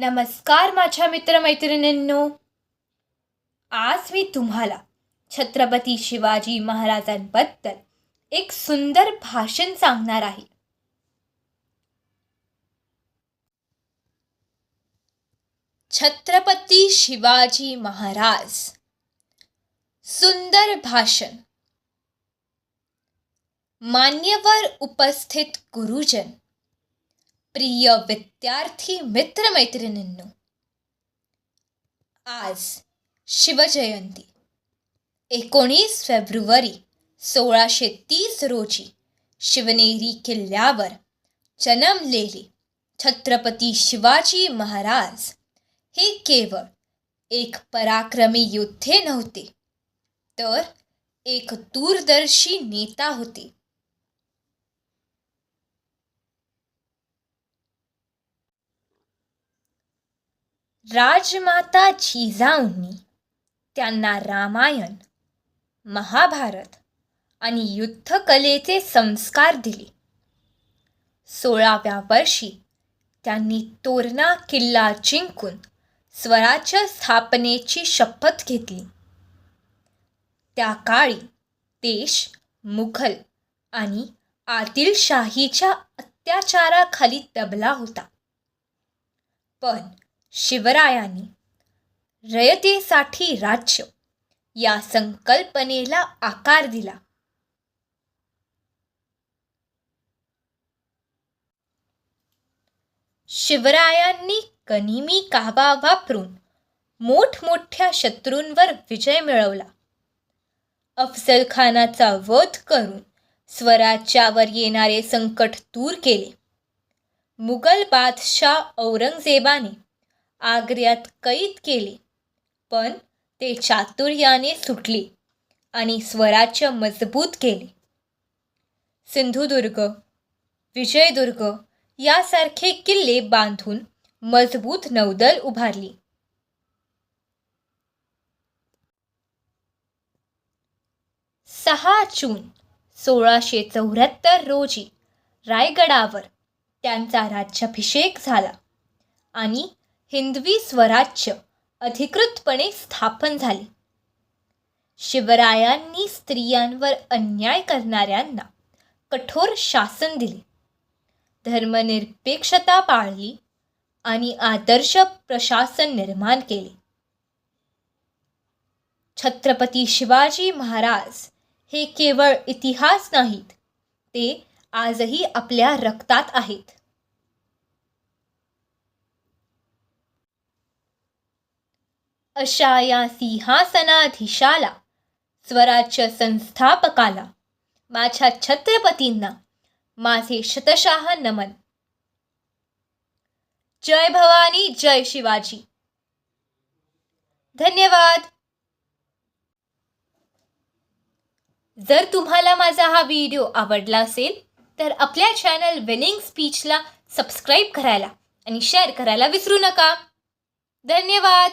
नमस्कार माझ्या मित्रमैत्रिणींनो. आज मी तुम्हाला छत्रपती शिवाजी महाराजांबद्दल एक सुंदर भाषण सांगणार आहे. छत्रपती शिवाजी महाराज. सुंदर भाषण. मान्यवर उपस्थित गुरुजन. प्रिय विद्यार्थी मित्रमैत्रिणींनो आज शिवजयंती एकोणीस फेब्रुवारी सोळाशे तीस रोजी शिवनेरी किल्ल्यावर जन्मलेले छत्रपती शिवाजी महाराज हे केवळ एक पराक्रमी योद्धे नव्हते तर एक दूरदर्शी नेता होते राजमाता जिजाऊंनी त्यांना रामायण महाभारत आणि युद्धकलेचे संस्कार दिले. सोळाव्या वर्षी त्यांनी तोरणा किल्ला जिंकून स्वराज्य स्थापनेची शपथ घेतली. त्या काळी देश मुघल आणि आदिलशाहीच्या अत्याचाराखाली दबला होता. पण शिवरायांनी रयतेसाठी राज्य या संकल्पनेला आकार दिला. शिवरायांनी कनिमी काबा वापरून मोठमोठ्या शत्रूंवर विजय मिळवला. अफजल खानाचा वध करून स्वराज्यावर येणारे संकट दूर केले. मुघल बादशाह औरंगजेबाने आग्र्यात कैद केले. पण ते चातुर्याने सुटले आणि स्वराज्य मजबूत केले. सिंधुदुर्ग विजयदुर्ग यासारखे किल्ले बांधून मजबूत नौदल उभारली. सहा जून सोळाशे चौऱ्याहत्तर रोजी रायगडावर त्यांचा राज्याभिषेक झाला आणि हिंदवी स्वराज्य अधिकृतपणे स्थापन झाले. शिवरायांनी स्त्रियांवर अन्याय करणाऱ्यांना कठोर शासन दिले. धर्मनिरपेक्षता पाळली आणि आदर्श प्रशासन निर्माण केले. छत्रपती शिवाजी महाराज हे केवळ इतिहास नाहीत ते आजही आपल्या रक्तात आहेत. अशा या सिंहासनाधीशाला स्वराज्य संस्थापकाला माझ्या छत्रपतींना माझे शतशाह नमन. जय भवानी जय शिवाजी. धन्यवाद. जर तुम्हाला माझा हा व्हिडिओ आवडला असेल तर आपल्या चॅनल विनिंग स्पीचला सबस्क्राईब करायला आणि शेअर करायला विसरू नका. धन्यवाद.